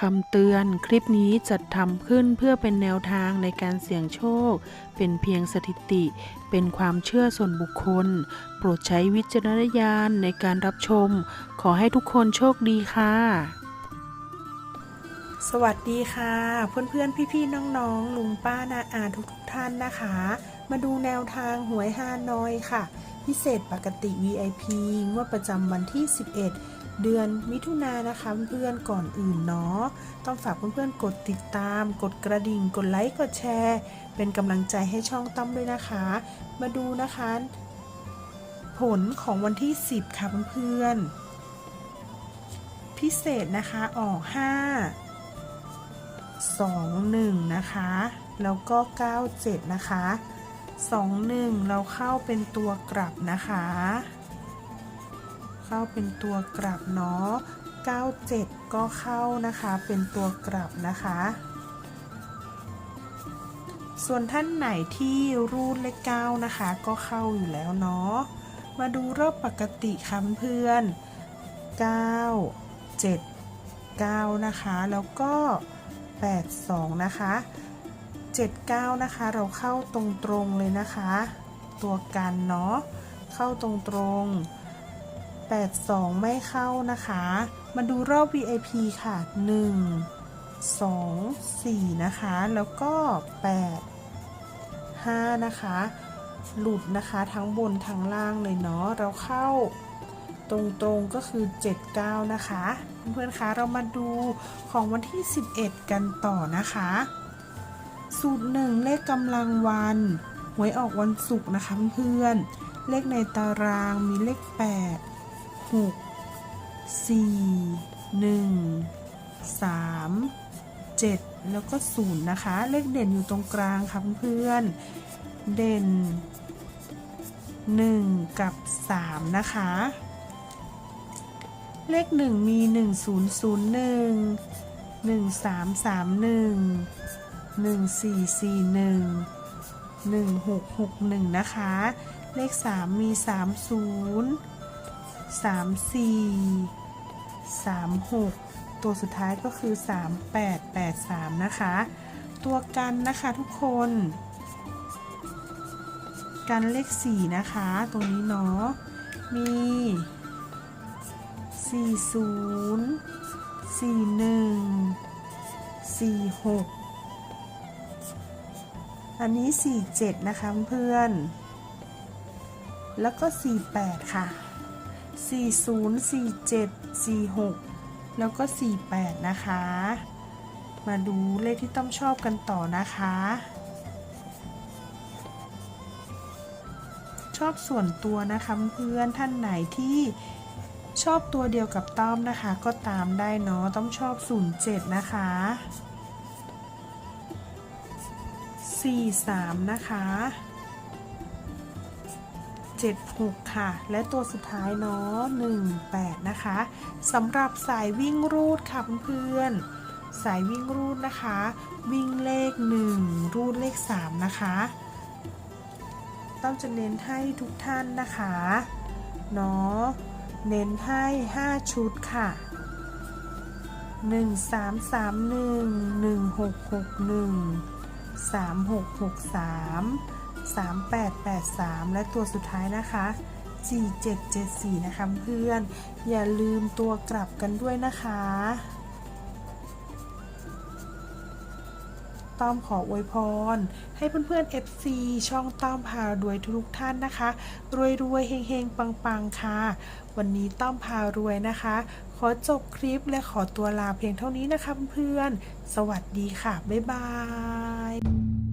คำเตือนคลิปนี้จัดทำขึ้นเพื่อเป็นแนวทางในการเสี่ยงโชค เป็นเพียงสถิติ เป็นความเชื่อส่วนบุคคล โปรดใช้วิจารณญาณในการรับชม ขอให้ทุกคนโชคดีค่ะ สวัสดีค่ะ เพื่อนๆ พี่ๆ น้องๆ ลุงป้านาอาทุกๆท่านนะคะ มาดูแนวทางหวยฮานอยค่ะ พิเศษปกติ VIP งวดประจำวันที่ 11 เดือนมิถุนายนนะคะเพื่อนก่อนอื่นเนาะต้องฝากเพื่อนๆกดติดตาม กดกระดิ่ง กดไลค์กดแชร์ เป็นกำลังใจให้ช่องตั้มด้วยนะคะ มาดูนะคะ ผลของวันที่ 10 ค่ะเพื่อนๆพิเศษนะคะออก 5 2 1 นะคะ แล้วก็ 97 นะคะ 21 เราเข้าเป็นตัวกลับนะคะ เข้าเป็นตัวกลับเนาะ97 ก็เข้านะคะเป็นตัวกลับนะคะ ส่วนท่านไหนที่รูดเลขเก้านะคะ ก็เข้าอยู่แล้วเนาะมาดูรอบปกติค่ะเพื่อน 9 7 9 นะคะ แล้วก็ 82 นะคะ 79 นะคะ เราเข้าตรงๆเลยนะคะ ตัวกันเนาะเข้าตรงๆ82 ไม่เข้านะคะ มาดูรอบ VIP ค่ะ 1 2 4 นะคะ แล้วก็ 8 5 นะคะ หลุดนะคะทั้งบนทั้งล่างเลยเนาะ เราเข้าตรงๆก็คือ 79 นะคะ เพื่อนๆคะเรามาดูของวันที่ 11 กันต่อนะคะ สูตรหนึ่งเลขกำลังวัน หวยออกวันศุกร์นะคะเพื่อนเลขในตารางมีเลข 8 6 4 1 3 7 แล้วก็ 0 นะคะ เลขเด่นอยู่ตรงกลางค่ะเพื่อนเด่น 1 กับ 3 นะคะ เลข 1 มี 1001 1331 1441 1661 นะคะ เลข 3 มี 30 34 36 ตัวสุดท้ายก็คือ 3883 นะคะ ตัวกันนะคะทุกคน กันเลข 4 นะคะ ตรงนี้เนาะ มี 40 41 46 อันนี้ 47 นะคะเพื่อนแล้วก็ 48 ค่ะ 40 47 46 แล้วก็ 48 นะคะ มาดูเลขที่ต้องชอบกันต่อนะคะ ชอบส่วนตัวนะคะเพื่อนท่านไหนที่ชอบตัวเดียวกับต้อมนะคะ ก็ตามได้เนาะต้องชอบ 07 นะคะ 43 นะคะ 76 ค่ะ และตัวสุดท้ายเนาะ18 นะคะสำหรับสายวิ่งรูดค่ะเพื่อนๆสายวิ่งรูดนะคะ วิ่งเลข 1 รูดเลข 3 นะคะต้องจะเน้นให้ทุกท่านนะคะเนาะเน้นให้ 5 ชุดค่ะ1 3 3 1 1 6 6 1 3 6 6 3 3 8 8 3 และตัวสุดท้ายนะคะ 4 7 7 4 นะคะเพื่อน อย่าลืมตัวกลับกันด้วยนะคะ ต้อมขออวยพร ให้เพื่อนๆ FC ช่องต้อมพารวยทุกท่านนะคะ รวยรวยเฮงๆ ปังๆ ค่ะ วันนี้ต้อมพารวยนะคะ ขอจบคลิปและขอตัวลาเพียงเท่านี้นะคะเพื่อนๆ สวัสดีค่ะ บ๊ายบาย